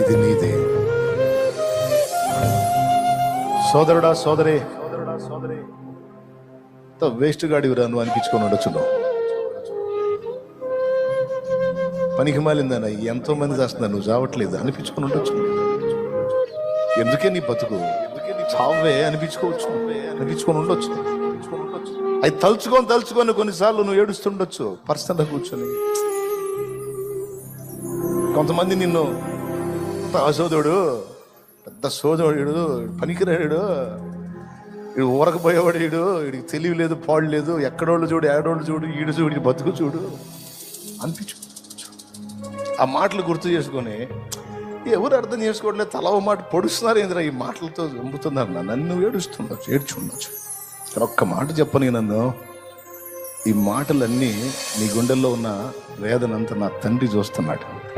ఇది నీదే. సోదరుడా సోదరే. సోదరే వేస్ట్ గాడి నువ్వు అనిపించుకొని ఉండొచ్చున్నావు. పనికి మాలిందన్న ఎంతో మంది చేస్తున్నా నువ్వు చావట్లేదు అనిపించుకొని ఉండొచ్చు ఎందుకే నీ బతుకు? ఎందుకే నీ చావే అనిపించుకోవచ్చు. అనిపించుకొని ఉండొచ్చు. అది తలుచుకొని తలుచుకొని కొన్నిసార్లు నువ్వు ఏడుస్తుండొచ్చు. పర్సనల్గా కూర్చొని. కొంతమంది నిన్ను "పెద్ద సోదరుడు పెద్ద సోదరుడు పనికిరాడు వీడు ఊరకపోయేవాడు వీడు వీడికి తెలివి లేదు పాడు లేదు. ఎక్కడోళ్ళు చూడు ఏడోళ్ళు చూడు ఈడు చూడు బతుకు చూడు. అనిపించు. ఆ మాటలు గుర్తు చేసుకొని ఎవరు అర్థం చేసుకోవట్లేదు తల మాట పొడుస్తున్నారు ఏంద్రా ఈ మాటలతో చంపుతున్నారు నన్ను. నన్ను ఏడుస్తుండొచ్చు ఏడ్చుండొచ్చు. కానీ ఒక్క మాట చెప్పను నన్ను ఈ మాటలన్నీ నీ గుండెల్లో ఉన్న వేదనంతా నా తండ్రి చూస్తున్నాడు.